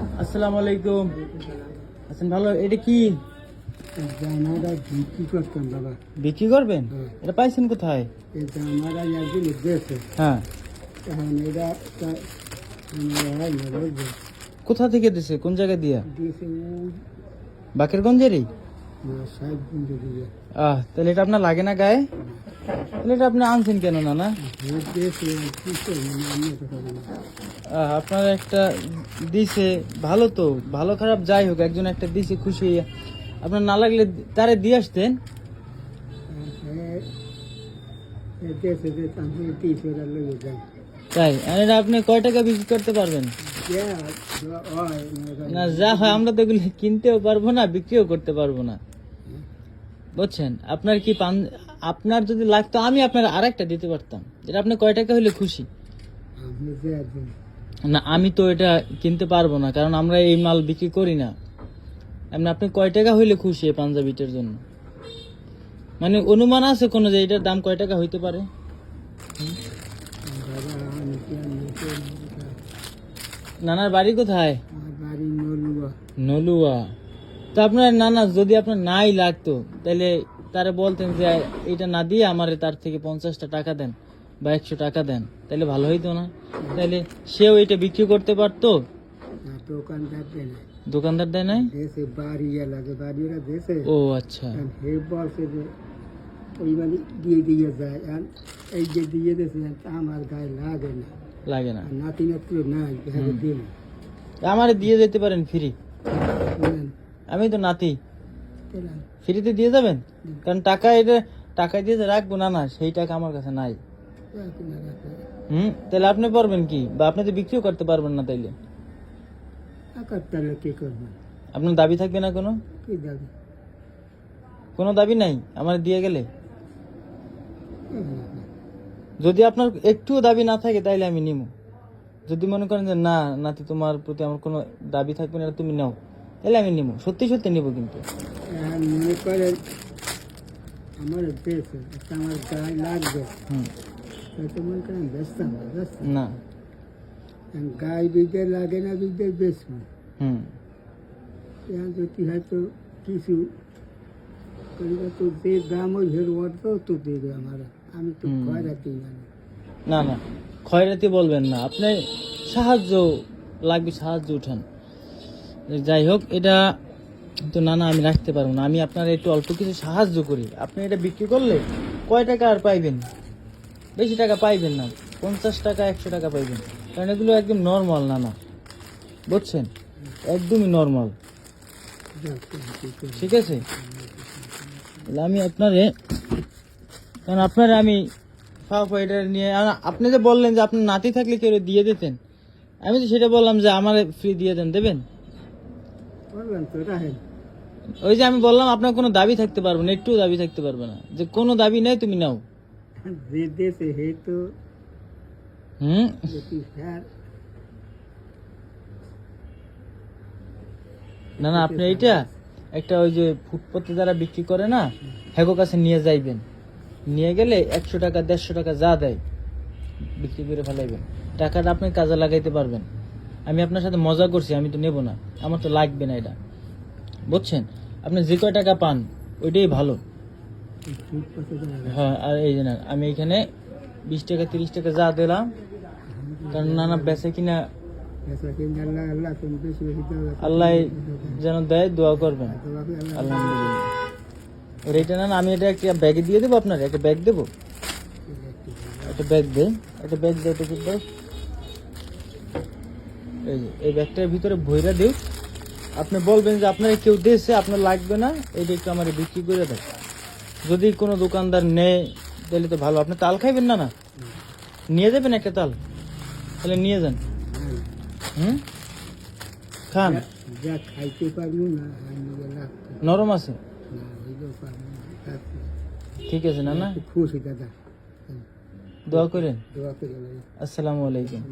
আসসালামু আলাইকুম। আছেন ভালো? এটা কি? জামাটা বিক্রি করতাম বাবা বিক্রি করবেন? হ্যাঁ। এটা পাইছেন কোথায়? এই জামাটা একদিন দিয়েছে হ্যাঁ। এখন এটা কোথা থেকে দিছে? কোন জায়গায় দিয়া? বাকের বাকেরগঞ্জেরই? আহ তাহলে এটা আপনার লাগে না গায়ে? তাহলে এটা আপনি আনছেন কেন না না? ভোট দিয়েছে কি করব আমি তো পারি না আহ, আপনার একটা দিছে ভালো তো ভালো খারাপ যাই হোক একজন একটা দিছে খুশি আপনার না লাগলে তারে দিয়ে আসতেন। দেশে যে আমি তিরিশ হাজার লেগে যাই। তাই আর এটা আপনি কয় টাকা বিক্রি করতে পারবেন? না যা হয় আমরা তো এগুলো কিনতেও পারব না বিক্রিও করতে পারব না। বুঝছেন? আপনার কি পান আপনার যদি লাগতো আমি আপনার আরেকটা দিতে পারতাম। এটা আপনি কয় টাকা হলে খুশি? না আমি তো এটা কিনতে পারব না কারণ আমরা এই মাল বিক্রি করি না। এমনি আপনি কয় টাকা হইলে খুশি এই পাঞ্জাবিটার জন্য? মানে অনুমান আছে কোনো যে এটার দাম কয় টাকা হইতে পারে? নানার বাড়ি কোথায়? নলুয়া। তো আপনার না না যদি আপনার নাই লাগতো তাহলে তারা বলতেন যে এটা না দিয়ে আমারে তার থেকে পঞ্চাশটা টাকা দেন বা একশো টাকা দেন তাহলে ভালো হইতো না। তাহলে সেও এটা বিক্রি করতে পারতো? দোকানদার দেয় না দোকানদার দেয় নাই? দেশে বাড়ি লাগে বাড়িরা দেশে। ও আচ্ছা। হে বলছে যে ওই মানে দিয়ে দিয়ে যায় আর এই যে দিয়ে দিয়েছে আমার গায়ে লাগে না। লাগে না। নাতি নাতি নাই দিন আমারে দিয়ে যেতে পারেন ফ্রি? আমি তো নাতি। ফ্রিতে দিয়ে যাবেন? কারণ টাকা এটা টাকা দিয়ে রাখব না না সেই টাকা আমার কাছে নাই। হুম? তাহলে আপনি পারবেন কি? বা আপনি তো বিক্রিও করতে পারবেন না তাইলে। আপনার দাবি থাকবে না কোনো? কোনো দাবি নাই? আমার দিয়ে গেলে? যদি আপনার একটুও দাবি না থাকে তাইলে আমি নিমু। যদি মনে করেন যে না নাতি তোমার প্রতি আমার কোনো দাবি থাকবে না তুমি নাও। তাহলে আমি নিমু সত্যি সত্যি নিব কিন্তু। আর মনে করেন আমার দেশে আমার গায়ে লাগবে। হুম। হয়তো মনে করেন ব্যস্ত না গায়ে বিদে লাগে না বিদে বেশি হুম। যদি হয়তো কিছু তো যে দাম ওই হের অর্ধও তো দেবে আমার। আমি তো। খয়রাতি জানি না না। খয়রাতি বলবেন না। আপনি সাহায্য লাগবে সাহায্য উঠান। যাই হোক, এটা তো না না, আমি রাখতে পারব না। আমি আপনার একটু অল্প কিছু সাহায্য করি। আপনি এটা বিক্রি করলে কয় টাকা আর পাইবেন? বেশি টাকা পাইবেন না। পঞ্চাশ টাকা, একশো টাকা পাইবেন। কারণ এগুলো একদম নর্মাল না না। বুঝছেন? একদমই নর্মাল। ঠিক আছে? আমি আপনারে, কারণ আপনারে আমি ফাও নিয়ে আপনি যে বললেন যে আপনার নাতি থাকলে কেউ দিয়ে দিতেন? আমি তো সেটা বললাম যে আমার ফ্রি দিয়ে দেন, দেবেন? ওই যে আমি বললাম আপনার কোনো দাবি থাকতে পারবে না একটু দাবি থাকতে পারবে না। যে কোনো দাবি নেই তুমি নাও। হুম? না না আপনি এইটা একটা ওই যে ফুটপাতে যারা বিক্রি করে না হ্যাগো কাছে নিয়ে যাইবেন। নিয়ে গেলে একশো টাকা দেড়শো টাকা যা দেয় বিক্রি করে ফেলাইবেন। টাকাটা আপনি কাজে লাগাইতে পারবেন। আমি আপনার সাথে মজা করছি, আমি তো নেব না। আমার তো লাগবে না এটা। বুঝছেন? আপনি যে কয় টাকা পান, ওইটাই ভালো। হ্যাঁ আর এই যে আমি এখানে বিশ টাকা, তিরিশ টাকা যা দিলাম, কারণ নানা বেচে কিনা আল্লাহ যেন দেয়, দোয়া করবেন। আলহামদুলিল্লাহ। এটা না আমি এটা একটা ব্যাগে দিয়ে দেবো আপনার? একটা ব্যাগ দেবো? একটা ব্যাগ দেয় একটা ব্যাগ দেয় তো এই যে এই ব্যাগটার ভিতরে ভইরা দিও। আপনি বলবেন যে আপনার কেউ দিয়েছে আপনার লাগবে না এটা একটু আমার বিক্রি করে দেয় যদি কোনো দোকানদার নেয় তাহলে তো ভালো। আপনি তাল খাইবেন না না? নিয়ে যাবেন একটা তাল? তাহলে নিয়ে যান। হুম? খান। খাইতে পারব না নরম আছে। ঠিক আছে না না? খুশি দাদা। দোয়া করেন। দোয়া করে আসসালামু আলাইকুম।